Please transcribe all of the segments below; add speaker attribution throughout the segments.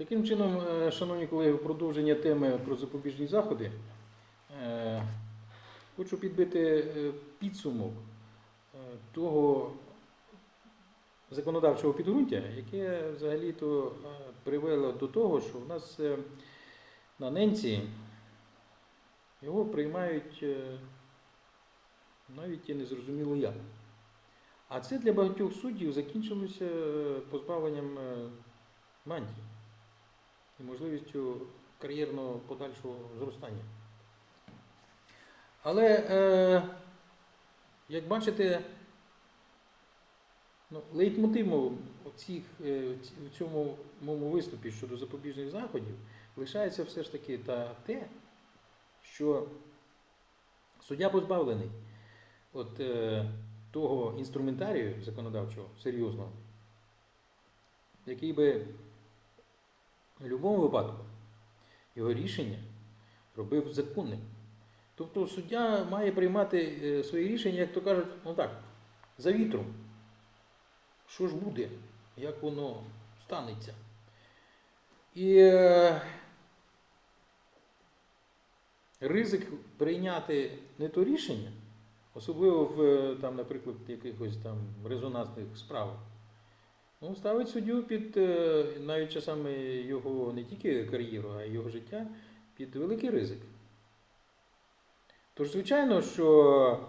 Speaker 1: Таким чином, е, шановні колеги, в продовження теми про запобіжні заходи, е, хочу підбити е, підсумок того законодавчого підґрунтя, яке взагалі-то привело до того, що в нас на ненці його приймають навіть і незрозуміло як. А це для багатьох суддів закінчилося позбавленням мантії і можливістю кар'єрного подальшого зростання. Але, е, як бачите, ну, лейтмотивом е, в цьому моєму виступі щодо запобіжних заходів лишається все ж таки та те, що суддя позбавлений от, е, того інструментарію законодавчого серйозного, який би в будь-якому випадку його рішення робив законним. Тобто суддя має приймати е, свої рішення, як то кажуть, ну так, за вітром. Що ж буде, як воно станеться. І е, ризик прийняти не то рішення, особливо в, е, там, наприклад, якихось там резонансних справах, ну, ставить суддю під е, навіть часами його не тільки кар'єру, а й його життя під великий ризик. Тож, звичайно, що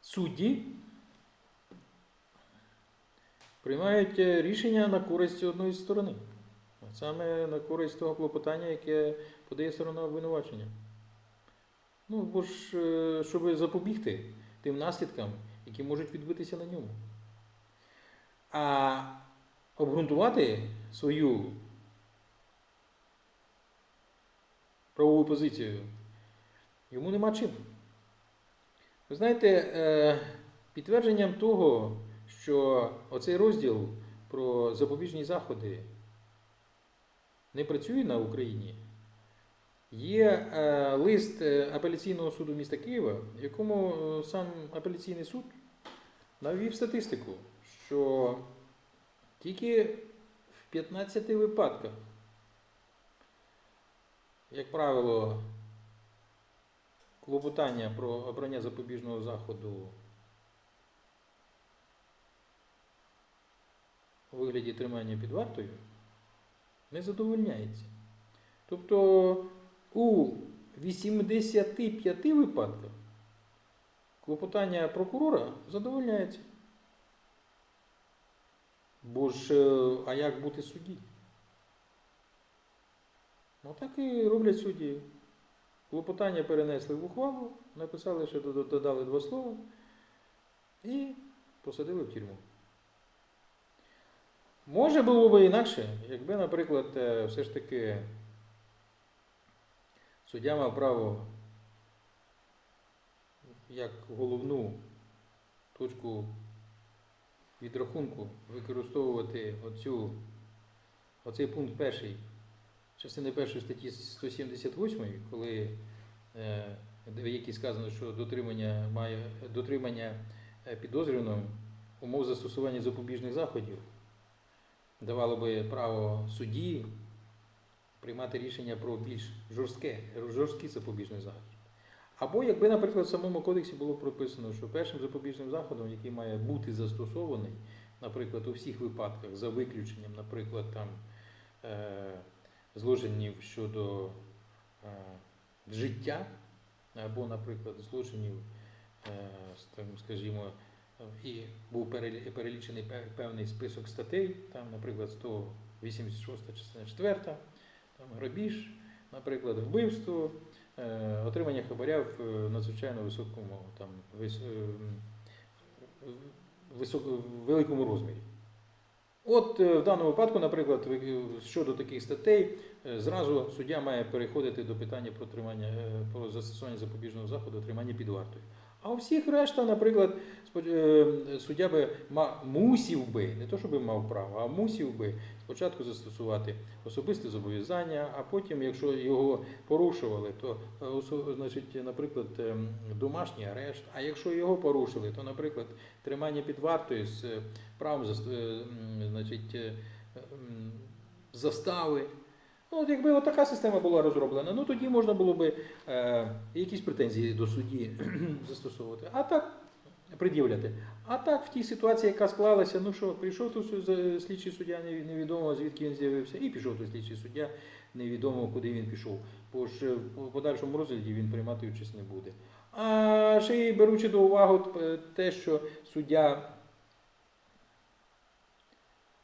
Speaker 1: судді приймають е, рішення на користь одної сторони. А Саме на користь того клопотання, яке подає сторона обвинувачення. Ну, бо ж, е, щоб запобігти тим наслідкам, які можуть відбитися на ньому. А обґрунтувати свою правову позицію йому нема чим. Ви знаєте, е, підтвердженням того, що оцей розділ про запобіжні заходи не працює на Україні, є е, лист е, апеляційного суду міста Києва, в якому сам апеляційний суд навів статистику, що тільки в 15 випадках, як правило, клопотання про обрання запобіжного заходу у вигляді тримання під вартою не задовольняється. Тобто у 85 випадках клопотання прокурора задовольняється. Бо ж, е, а як бути судді? Ну так і роблять судді. Клопотання перенесли в ухвалу, написали, що додали два слова і посадили в тюрму. Може було б інакше, якби, наприклад, е, все ж таки суддя мав право як головну точку відрахунку використовувати оцю, оцей пункт перший частини першої статті 178, коли е, в якій сказано, що дотримання має дотримання е, підозрюваного умов застосування запобіжних заходів давало би право судді приймати рішення про більш жорстке, жорсткий запобіжний захід. Або якби, наприклад, в самому кодексі було прописано, що першим запобіжним заходом, який має бути застосований, наприклад, у всіх випадках, за виключенням, наприклад, там е, злочинів щодо е, життя, або, наприклад, злочинів, е, скажімо, і був перелічений певний список статей, там, наприклад, 186 частина 4, там, грабіж, наприклад, вбивство, отримання хабаря в е, надзвичайно високому, там, е, м, високо, великому розмірі. От е, в даному випадку, наприклад, щодо таких статей, е, зразу суддя має переходити до питання про тримання е, про застосування запобіжного заходу, тримання під вартою. А у всіх решта, наприклад, е, суддя би мусів би, не то щоб мав право, а мусів би спочатку застосувати особисте зобов'язання, а потім, якщо його порушували, то е, значить, наприклад, ем, домашній арешт. А якщо його порушили, то, наприклад, тримання під вартою з е, правом е, значить, е, застави. Ну, от якби от така система була розроблена, ну тоді можна було би е, якісь претензії до судді застосовувати. А так пред'являти. А так, в тій ситуації, яка склалася, ну що, прийшов тут слідчий суддя, неві- невідомо звідки він з'явився, і пішов той слідчий суддя, невідомо куди він пішов. Бо ж е, в подальшому розгляді він приймати участь не буде. А ще й беручи до уваги е, те, що суддя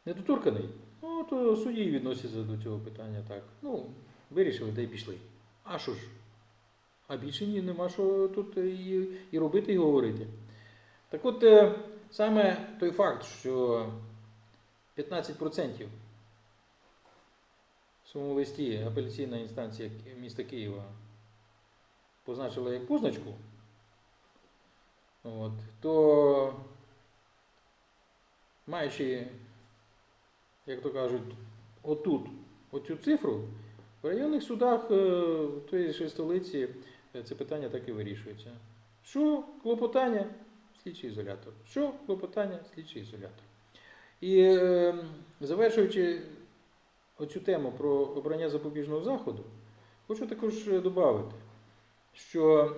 Speaker 1: недоторканий, ну то судді відносяться до цього питання так. Ну, вирішили, та й пішли. А що ж? А більше ні, нема що тут і, і робити, і говорити. Так от, е, саме той факт, що 15% в своєму листі апеляційна інстанція міста Києва позначила як позначку, от, то маючи, як то кажуть, отут, оцю цифру, в районних судах е, тої ж столиці е, це питання так і вирішується. Що клопотання? Слідчий ізолятор. Що клопотання? Слідчий ізолятор. І е, завершуючи оцю тему про обрання запобіжного заходу, хочу також додати, що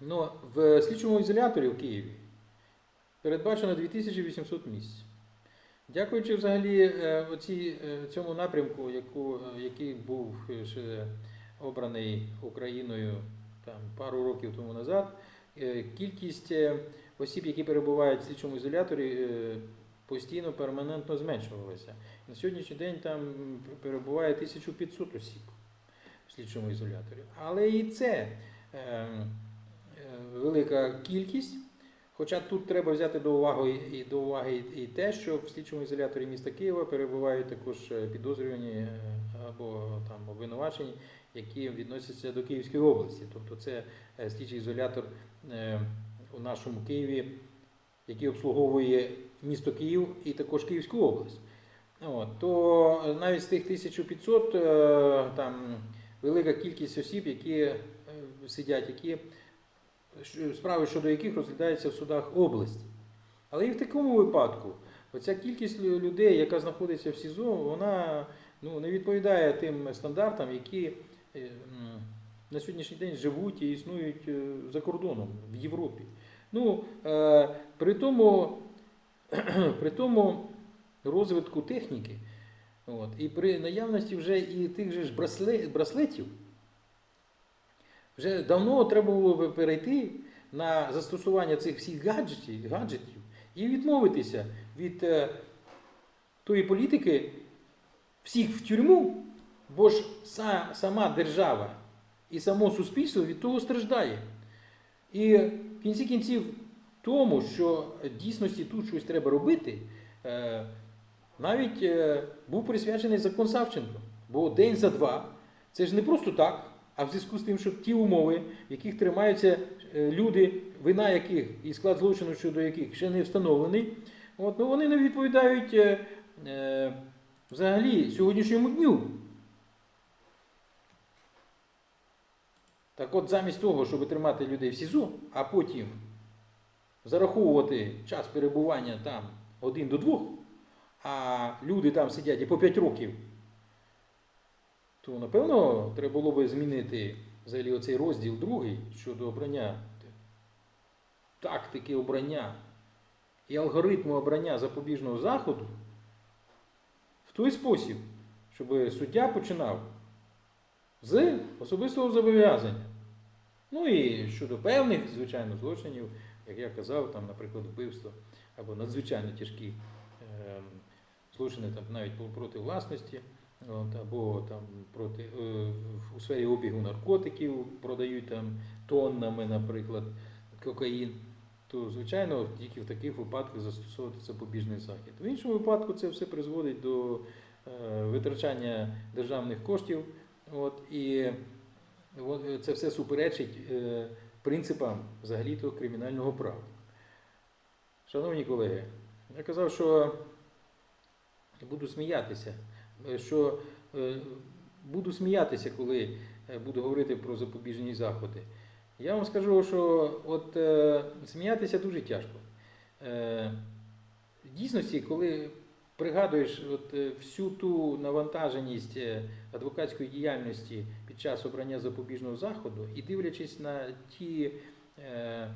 Speaker 1: ну, в слідчому ізоляторі в Києві передбачено 2800 місць. Дякуючи взагалі е, оці, е, цьому напрямку, яку, е, який був ще обраний Україною там, пару років тому назад, кількість осіб, які перебувають в слідчому ізоляторі, постійно перманентно зменшувалася. На сьогоднішній день там перебуває 1500 осіб в слідчому ізоляторі. Але і це е, е, велика кількість. Хоча тут треба взяти до уваги і до уваги і те, що в слідчому ізоляторі міста Києва перебувають також е, підозрювані е, або там обвинувачені, які відносяться до Київської області. Тобто це е, слідчий ізолятор у нашому Києві, який обслуговує місто Київ і також Київську область. От, то навіть з тих 1500 е, там велика кількість осіб, які сидять, які справи щодо яких розглядаються в судах області. Але і в такому випадку оця кількість людей, яка знаходиться в СІЗО, вона ну, не відповідає тим стандартам, які е, на сьогоднішній день живуть і існують е, за кордоном в Європі. Ну, е, при тому, при тому розвитку техніки, от, і при наявності вже і тих же ж браслетів, вже давно треба було би перейти на застосування цих всіх гаджетів, гаджетів і відмовитися від е, тої політики всіх в тюрму, бо ж са, сама держава і само суспільство від того страждає. І в кінці кінців тому, що дійсності тут щось треба робити, е, навіть е, був присвячений закон Савченко. Бо день за два це ж не просто так, а в зв'язку з тим, що ті умови, в яких тримаються е, люди, вина яких і склад злочину щодо яких ще не встановлений, от, ну, вони не відповідають е, е, взагалі сьогоднішньому дню. Так от, замість того, щоб тримати людей в СІЗО, а потім зараховувати час перебування там один до двох, а люди там сидять і по 5 років, то напевно треба було би змінити взагалі оцей розділ другий щодо обрання тактики обрання і алгоритму обрання запобіжного заходу в той спосіб, щоб суддя починав з особистого зобов'язання. Ну і щодо певних, звичайно, злочинів, як я казав, там, наприклад, вбивство або надзвичайно тяжкі ем, злочини там, навіть проти власності, от, або там, проти, е, у сфері обігу наркотиків продають там, тоннами, наприклад, кокаїн, то, звичайно, тільки в таких випадках застосовувати запобіжний захід. В іншому випадку це все призводить до е, витрачання державних коштів. От, і от це все суперечить е, принципам взагалі-то кримінального права. Шановні колеги, я казав, що буду сміятися, е, що е, буду сміятися, коли е, буду говорити про запобіжні заходи. Я вам скажу, що от е, сміятися дуже тяжко. Е, в дійсності, коли пригадуєш от, е, всю ту навантаженість е, адвокатської діяльності під час обрання запобіжного заходу і дивлячись на ті е,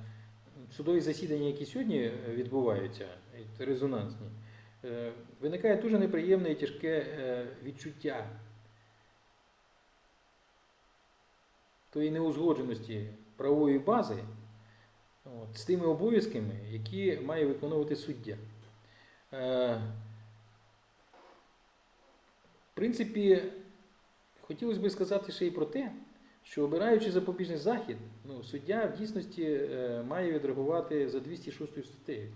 Speaker 1: судові засідання, які сьогодні е, відбуваються, резонансні, е, виникає дуже неприємне і тяжке е, відчуття тої неузгодженості правової бази от, з тими обов'язками, які має виконувати суддя. Е, в принципі, хотілося б сказати ще й про те, що обираючи запобіжний захід, ну, суддя в дійсності е, має відреагувати за 206 статтею.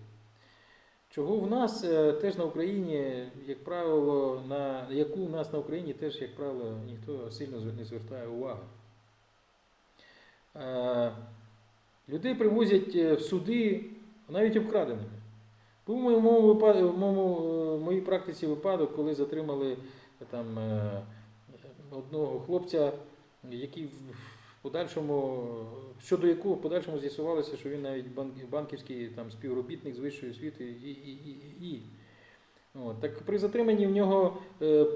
Speaker 1: Чого в нас е, теж на Україні, як правило, на яку в нас на Україні теж, як правило, ніхто сильно не звертає уваги. Е, Людей привозять е, в суди навіть обкраденими. Був в моєму, моїй практиці випадок, коли затримали там, одного хлопця, який подальшому, щодо якого в подальшому з'ясувалося, що він навіть банківський там, співробітник з вищої освіти і. і, і, і. От. Так при затриманні в нього е,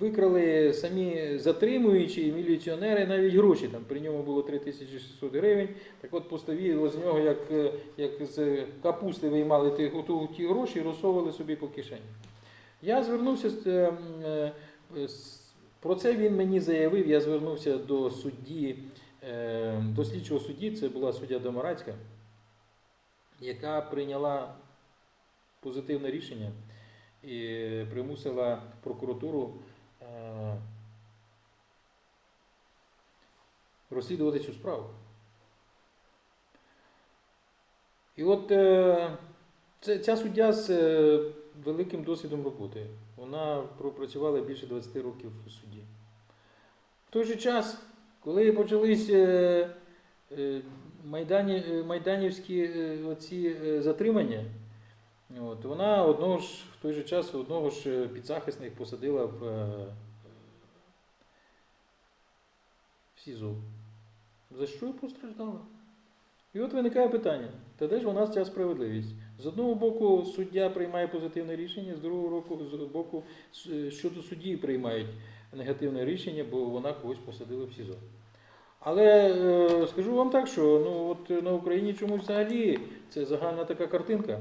Speaker 1: викрали самі затримуючі міліціонери навіть гроші. Там при ньому було 3600 гривень. Так от поставили з нього, як, е, як з капусти виймали ті, ті гроші і розсовували собі по кишені. Я звернувся з, е, е, з- про це він мені заявив. Я звернувся до судді, е, до слідчого судді, це була суддя Домарацька, яка прийняла позитивне рішення і примусила прокуратуру е, розслідувати цю справу. І от е, ця суддя з великим досвідом роботи. Вона пропрацювала більше 20 років у суді. В той же час, коли почались е, е, майдані, е, майданівські оці затримання, от, вона одного ж, в той же час одного ж підзахисних посадила в, в СІЗО. За що постраждала? І от виникає питання: та де ж у нас ця справедливість? З одного боку, суддя приймає позитивне рішення, з другого боку, щодо судді приймають негативне рішення, бо вона когось посадила в СІЗО. Але е, скажу вам так, що ну, от на Україні чомусь взагалі це загальна така картинка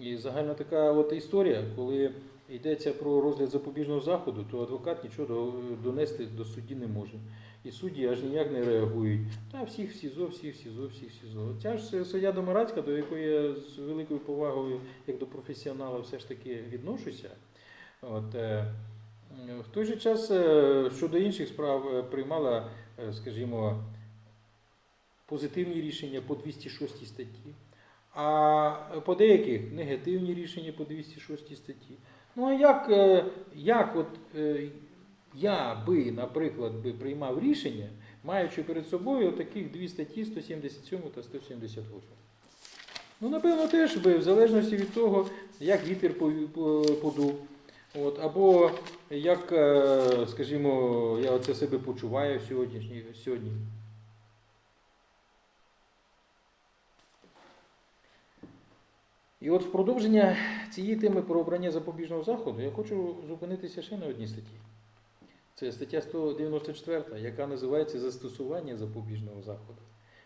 Speaker 1: і загальна така от історія, коли йдеться про розгляд запобіжного заходу, то адвокат нічого донести до судді не може. І судді аж ніяк не реагують. Та всіх в СІЗО, всіх в СІЗО, всіх в СІЗО. Ця ж суддя Домарацька, до якої я з великою повагою, як до професіонала, все ж таки відношуся. От, е, в той же час е, щодо інших справ е, приймала, скажімо, позитивні рішення по 206 статті, а по деяких негативні рішення по 206 статті. Ну а як, як от, я би, наприклад, би приймав рішення, маючи перед собою таких дві статті 177 та 178? Ну, напевно, теж би, в залежності від того, як вітер подув. От, або як, е, скажімо, я оце себе почуваю сьогоднішній, сьогодні. І от в продовження цієї теми про обрання запобіжного заходу я хочу зупинитися ще на одній статті. Це стаття 194, яка називається Застосування запобіжного заходу.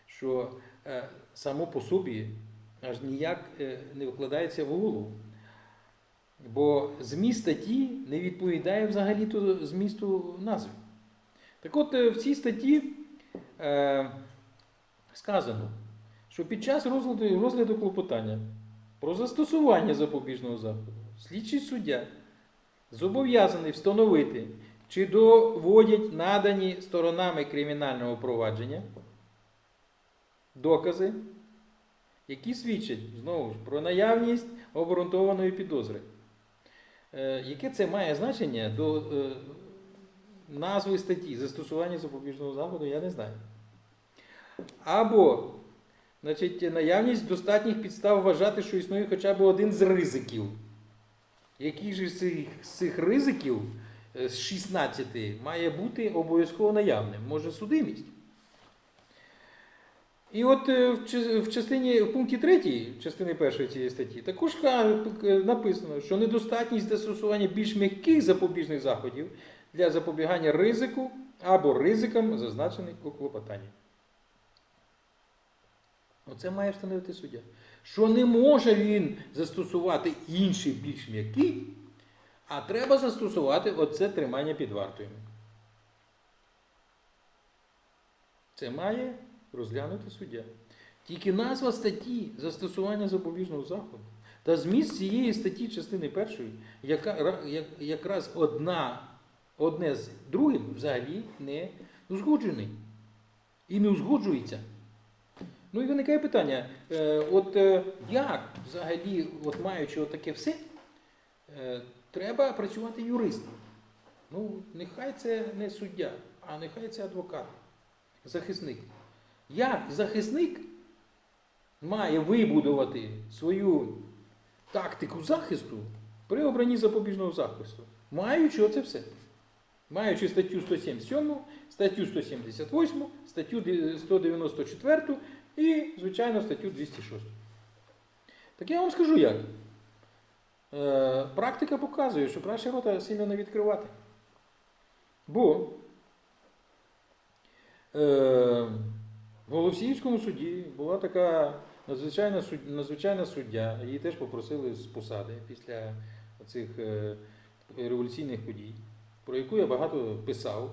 Speaker 1: Що е, само по собі аж ніяк е, не вкладається в голову. Бо зміст статті не відповідає взагалі то змісту назви. Так от е, в цій статті е, сказано, що під час розгляду, розгляду клопотання про застосування запобіжного заходу слідчий суддя зобов'язаний встановити, чи доводять надані сторонами кримінального провадження докази, які свідчать знову ж про наявність обґрунтованої підозри. Е, Яке це має значення до е, назви статті застосування запобіжного заходу, я не знаю. Або значить, наявність достатніх підстав вважати, що існує хоча б один з ризиків. Який же з цих, з цих ризиків з 16 має бути обов'язково наявним? Може судимість? І от е, в частині в пункті 3 частини першої цієї статті також е, написано, що недостатність застосування більш м'яких запобіжних заходів для запобігання ризику або ризикам, зазначених у клопотанні. Оце має встановити суддя. Що не може він застосувати інші більш м'які, а треба застосувати оце тримання під вартою. Це має розглянути суддя. Тільки назва статті застосування запобіжного заходу та зміст цієї статті частини першої, яка як- якраз одна, одне з другим взагалі не узгоджений. І не узгоджується. Ну і виникає питання: е, от е, як взагалі, от маючи таке все, е, треба працювати юристом. Ну, нехай це не суддя, а нехай це адвокат, захисник. Як захисник має вибудувати свою тактику захисту при обранні запобіжного захисту, маючи оце все. Маючи статтю 177, статтю 178, статтю 194 і, звичайно, статтю 206. Так я вам скажу як. Е, практика показує, що краще рота сильно не відкривати. Бо е, в Голосіївському суді була така надзвичайна, суд- надзвичайна суддя, її теж попросили з посади після цих е, революційних подій, про яку я багато писав.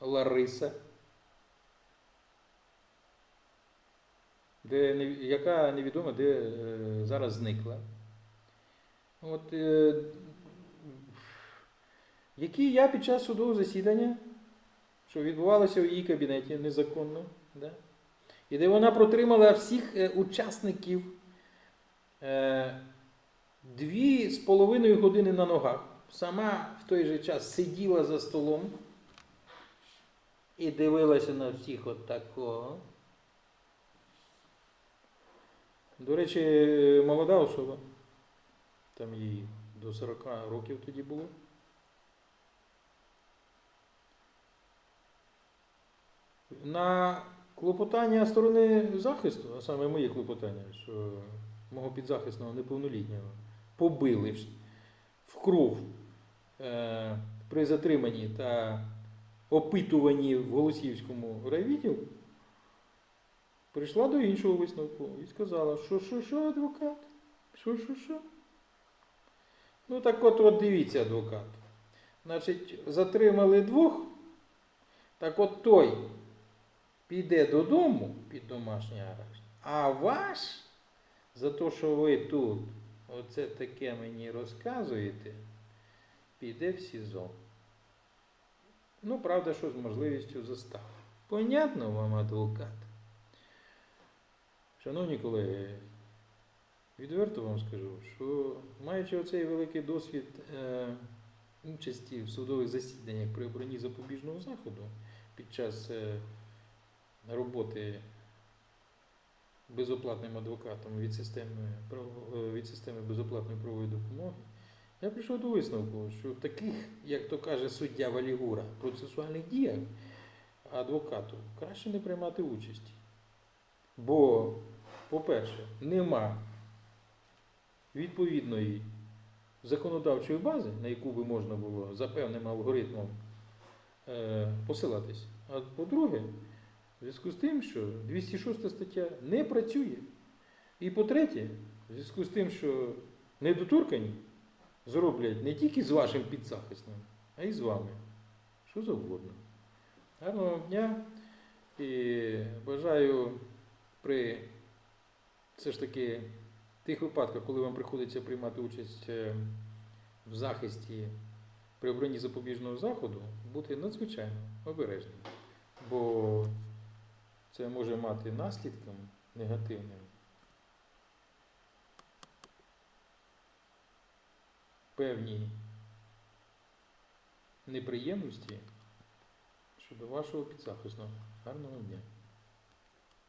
Speaker 1: Лариса, де, яка невідомо де е, зараз зникла. От, е, які я під час судового засідання, що відбувалося в її кабінеті незаконно, да? і де вона протримала всіх е, учасників е, дві з половиною години на ногах. Сама в той же час сиділа за столом і дивилася на всіх от. До речі, молода особа. Там їй до 40 років тоді було. На клопотання сторони захисту, а саме моє клопотання, що мого підзахисного неповнолітнього побили в- кров е, при затриманні та опитуванні в Голосіївському райвідділку, прийшла до іншого висновку і сказала, що що, що, адвокат? Що, що, що? Ну так от, от дивіться, адвокат. Значить, затримали двох, так от той піде додому під домашній арешт, а ваш, за те, що ви тут оце таке мені розказуєте, піде в СІЗО. Ну, правда, що з можливістю застави. Понятно вам, адвокат? Шановні колеги, відверто вам скажу, що маючи оцей великий досвід е, участі в судових засіданнях при обранні запобіжного заходу під час е, роботи безоплатним адвокатом від системи, е, від системи безоплатної правової допомоги, я прийшов до висновку, що в таких, як то каже суддя Валігура, процесуальних діях адвокату краще не приймати участь. Бо, по-перше, нема відповідної законодавчої бази, на яку би можна було за певним алгоритмом е, посилатись. А по-друге, в зв'язку з тим, що 206 стаття не працює. І по-третє, в зв'язку з тим, що недоторкані зроблять не тільки з вашим підзахисним, а й з вами. Що завгодно. Гарного дня і бажаю при все ж таки тих випадках, коли вам приходиться приймати участь е, в захисті при обранні запобіжного заходу, бути надзвичайно обережним. Бо це може мати наслідком негативним певні неприємності щодо вашого підзахисного. Гарного дня!